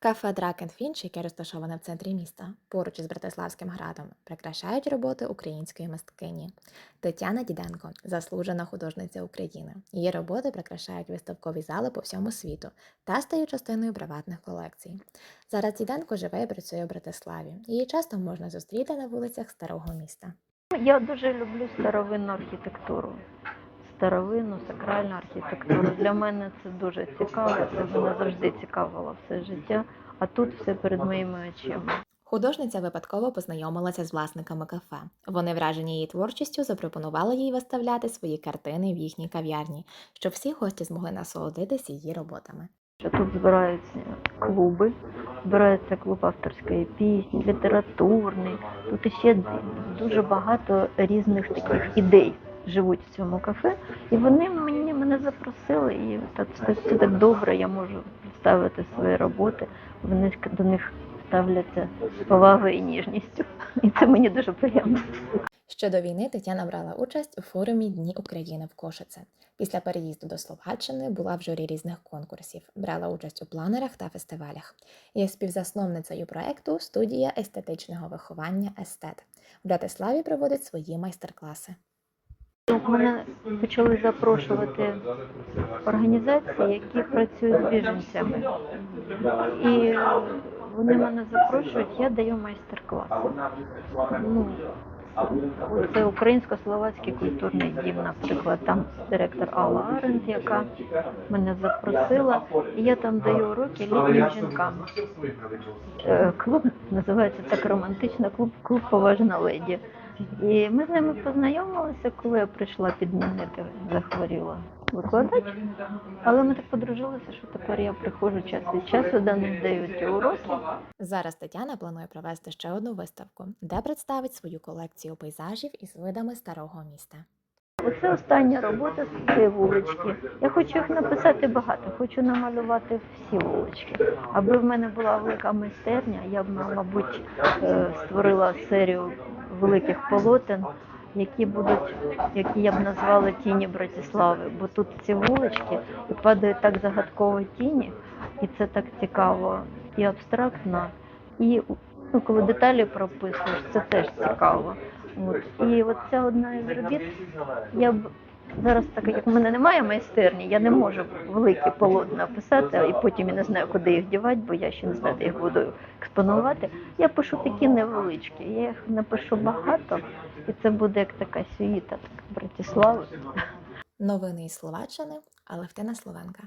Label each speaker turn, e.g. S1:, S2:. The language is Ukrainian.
S1: Кафе Дракен Фінч, яке розташоване в центрі міста, поруч із Братиславським градом, прикрашають роботи української мисткині. Тетяна Діденко заслужена художниця України. Її роботи прикрашають виставкові зали по всьому світу та стають частиною приватних колекцій. Зараз Діденко живе і працює в Братиславі. Її часто можна зустріти на вулицях старого міста.
S2: Я дуже люблю старовинну архітектуру. Старовинну, сакральну архітектуру. Для мене це дуже цікаво. Це мене завжди цікавило все життя. А тут все перед моїми очима.
S1: Художниця випадково познайомилася з власниками кафе. Вони, вражені її творчістю, запропонували їй виставляти свої картини в їхній кав'ярні, щоб всі гості змогли насолодитись її роботами.
S2: Що тут збираються клуби, збирається клуб авторської пісні, літературний. Тут іще дуже багато різних таких ідей живуть в цьому кафе. І вони мені мене запросили, і так це, це так добре. Я можу представити свої роботи. Вони до них ставляться з повагою і ніжністю. І це мені дуже приємно.
S1: Ще до війни Тетяна брала участь у форумі Дні України в Кошице. Після переїзду до Словаччини була в журі різних конкурсів, брала участь у планерах та фестивалях. Є співзасновницею проекту студія естетичного виховання Естет. В Братиславі проводить свої майстер-класи.
S2: Мене почали запрошувати організації, які працюють з біженцями. І вони мене запрошують, я даю майстер-класи. Ну, це українсько-словацький культурний дім, наприклад, там директор Алла Аренд, яка мене запросила, і я там даю уроки літнім жінкам. Е, Клуб називається так романтично, клуб, клуб поважна леді. І ми з ними познайомилися, коли я прийшла підмінити, захворіла викладач. Але ми так подружилися, що тепер я приходжу час від часу, до них дають уроки.
S1: Зараз Тетяна планує провести ще одну виставку, де представить свою колекцію пейзажів із видами старого міста.
S2: Оце остання робота з цієї вулички. Я хочу їх написати багато, хочу намалювати всі вулички. Аби в мене була велика майстерня, я б, мабуть, е, створила серію великих полотен, які будуть, які я б назвала тіні Братислави. Бо тут ці вулички і падають так загадково тіні, і це так цікаво і абстрактно, і ну, коли деталі прописуєш, це теж цікаво. От. І от ця одна із робіт, я б зараз, так як в мене немає майстерні, я не можу великі полотна писати, і потім я не знаю, куди їх дівати, бо я ще не знаю, де їх буду експонувати. Я пишу такі невеличкі, я їх напишу багато, і це буде як така сюїта так, Братіслава.
S1: Новини із Словаччини, але в Словенка.